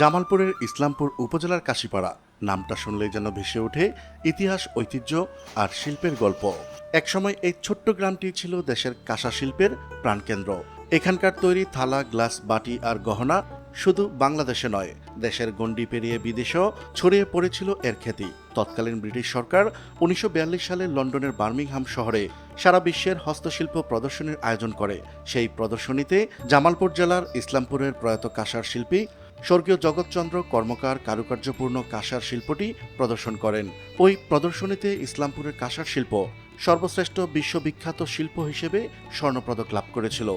জামালপুরের ইসলামপুর উপজেলার কাশিপাড়া। নামটা শুনলেই যেন ভেসে ওঠে ইতিহাস, ঐতিহ্য আর শিল্পের গল্প। একসময় এই ছোট্ট গ্রামটি ছিল দেশের কাঁসা শিল্পের প্রাণকেন্দ্র। এখানকার তৈরি থালা, গ্লাস, বাটি আর গহনা শুধু বাংলাদেশে নয়, দেশের গণ্ডি পেরিয়ে বিদেশেও ছড়িয়ে পড়েছিল এর খ্যাতি। তৎকালীন ব্রিটিশ সরকার উনিশশো বিয়াল্লিশ সালে লন্ডনের বার্মিংহাম শহরে সারা বিশ্বের হস্তশিল্প প্রদর্শনীর আয়োজন করে। সেই প্রদর্শনীতে জামালপুর জেলার ইসলামপুরের প্রয়াত কাঁসার শিল্পী স্বর্গীয় জগৎচন্দ্র কর্মকার কারুকার্যপূর্ণ কাঁসার শিল্পটি প্রদর্শন করেন। ওই প্রদর্শনীতে ইসলামপুরের কাঁসার শিল্প সর্বশ্রেষ্ঠ বিশ্ববিখ্যাত শিল্প হিসেবে স্বর্ণপদক লাভ করেছিল।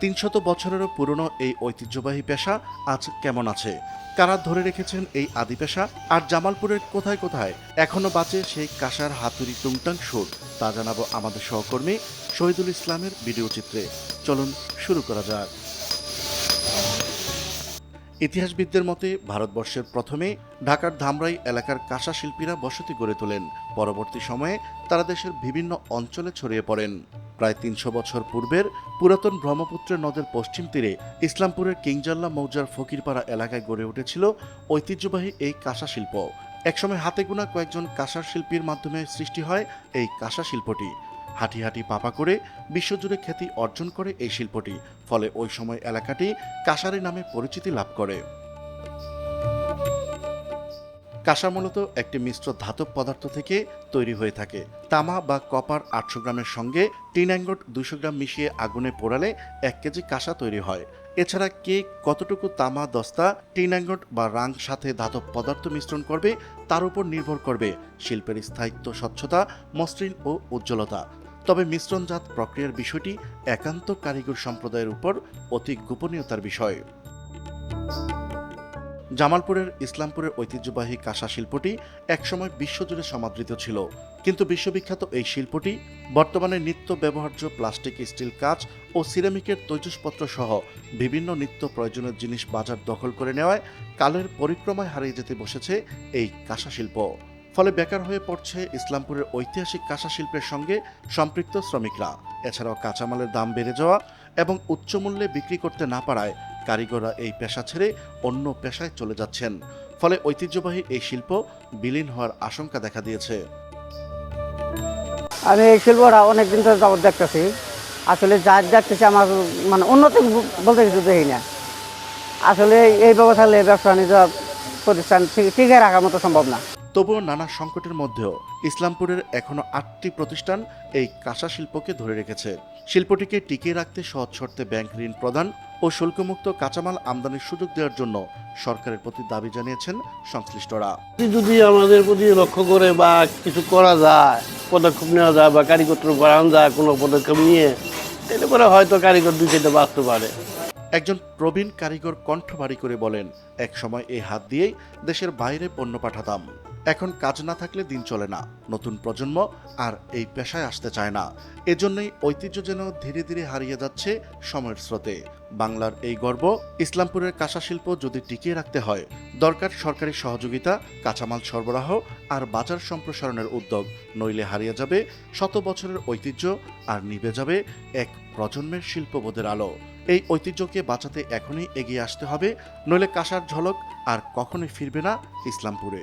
তিনশত বছরেরও পুরনো এই ঐতিহ্যবাহী পেশা আজ কেমন আছে? কারা ধরে রেখেছেন এই আদি পেশা? আর জামালপুরের কোথায় কোথায় এখনও বাঁচে সেই কাঁসার হাতুড়ি টুংটাং সুর? তা জানাব আমাদের সহকর্মী শহীদুল ইসলামের ভিডিও চিত্রে। চলুন শুরু করা যাক। ইতিহাসবিদদের মতে, ভারতবর্ষের প্রথমে ঢাকার ধামরাই এলাকার কাঁসা শিল্পীরা বসতি গড়ে তোলেন। পরবর্তী সময়ে তারা দেশের বিভিন্ন অঞ্চলে ছড়িয়ে পড়েন। প্রায় তিনশো বছর পূর্বের পুরাতন ব্রহ্মপুত্রের নদের পশ্চিম তীরে ইসলামপুরের কিংজাল্লা মৌজার ফকিরপাড়া এলাকায় গড়ে উঠেছিল ঐতিহ্যবাহী এই কাঁসা শিল্প। একসময় হাতে গোনা কয়েকজন কাঁসার শিল্পীর মাধ্যমে সৃষ্টি হয় এই কাঁসা শিল্পটি। হাঁটি হাঁটি পাপা করে বিশ্বজুড়ে খ্যাতি অর্জন করে এই শিল্পটি। ফলে ওই সময় এলাকাটি কাঁসারি নামে পরিচিতি লাভ করে। কাঁসা মূলত একটি মিশ্র ধাতব পদার্থ থেকে তৈরি হয়ে থাকে। তামা বা কপার আটশো গ্রামের সঙ্গে টিন অ্যাঙ্গট দুশো গ্রাম মিশিয়ে আগুনে পোড়ালে এক কেজি কাঁসা তৈরি হয়। এছাড়া কে কতটুকু তামা, দস্তা, টিন অ্যাঙ্গট বা রাং সাথে ধাতব পদার্থ মিশ্রণ করবে, তার উপর নির্ভর করবে শিল্পের স্থায়িত্ব, স্বচ্ছতা, মসৃণ ও উজ্জ্বলতা। তবে মিশ্রণজাত প্রক্রিয়ার বিষয়টি একান্ত কারিগর সম্প্রদায়ের উপর অতি গোপনীয়তার বিষয়। জামালপুরের ইসলামপুরের ঐতিহ্যবাহী কাঁসা শিল্পটি একসময় বিশ্বজুড়ে সমাদৃত ছিল, কিন্তু বিশ্ববিখ্যাত এই শিল্পটি বর্তমানে নিত্য ব্যবহার্য প্লাস্টিক, স্টিল কাঁচ ও সিরামিকের তৈজসপত্র সহ বিভিন্ন নিত্য প্রয়োজনীয় জিনিস বাজার দখল করে নেওয়ায় কালের পরিক্রমায় হারিয়ে যেতে বসেছে এই কাঁসা শিল্প। ফলে বেকার হয়ে পড়ছে ইসলামপুরের ঐতিহাসিক কাঁসা শিল্পের সঙ্গে সম্পৃক্ত শ্রমিকরা। এছাড়াও কাঁচামালের দাম বেড়ে যাওয়া এবং উচ্চমূল্যে বিক্রি করতে না পারায় কারিগররা এই পেশা ছেড়ে অন্য পেশায় চলে যাচ্ছেন। ফলে ঐতিহ্যবাহী এই শিল্প বিলীন হওয়ার আশঙ্কা দেখা দিয়েছে। আমি এই শিল্পটা অনেকদিন ধরে যাবত দেখতেছি। আসলে যা দেখতেছি আমার মানে উন্নতি বলতে কিছু দেখি না। আসলে এই ব্যবসা হলে ব্যবসা বাণিজ্য প্রতিষ্ঠান টিকে রাখার মতো সম্ভব না। তবুও নানা সংকটের মধ্যেও ইসলামপুরের এখনও আটটি প্রতিষ্ঠান এই কাঁসা শিল্পকে ধরে রেখেছে। শিল্পটিকে টিকিয়ে রাখতে সহজ শর্তে ব্যাংক ঋণ প্রদান ও শুল্কমুক্ত কাঁচামাল আমদানির সুযোগ দেওয়ার জন্য সরকারের প্রতি দাবি জানিয়েছেন সংশ্লিষ্টরা। যদি আমাদের প্রতি লক্ষ্য করে বা কিছু করা যায় পদক্ষেপ নেওয়া যায় বা কারিগর বাড়ানো যায় কোনো পদক্ষেপ নিয়ে এতে করে হয়তো কারিগর দুই চারটে বাঁচতে পারে। একজন প্রবীণ কারিগর কণ্ঠ ভারী করে বলেন এক সময় এই হাত দিয়েই দেশের বাইরে পণ্য পাঠাতাম। এখন কাজ না থাকলে দিন চলে না, নতুন প্রজন্ম আর এই পেশায় আসতে চায় না। এজন্যই ঐতিহ্য যেন ধীরে ধীরে হারিয়ে যাচ্ছে সময়ের স্রোতে। বাংলার এই গর্ব ইসলামপুরের কাঁসা শিল্প যদি টিকিয়ে রাখতে হয়, দরকার সরকারি সহযোগিতা, কাঁচামাল সরবরাহ আর বাজার সম্প্রসারণের উদ্যোগ, নইলে হারিয়ে যাবে শত বছরের ঐতিহ্য আর নিভে যাবে এক প্রজন্মের শিল্পবোধের আলো। এই ঐতিহ্যকে বাঁচাতে এখনই এগিয়ে আসতে হবে, নইলে কাঁসার ঝলক আর কখনোই ফিরবে না ইসলামপুরে।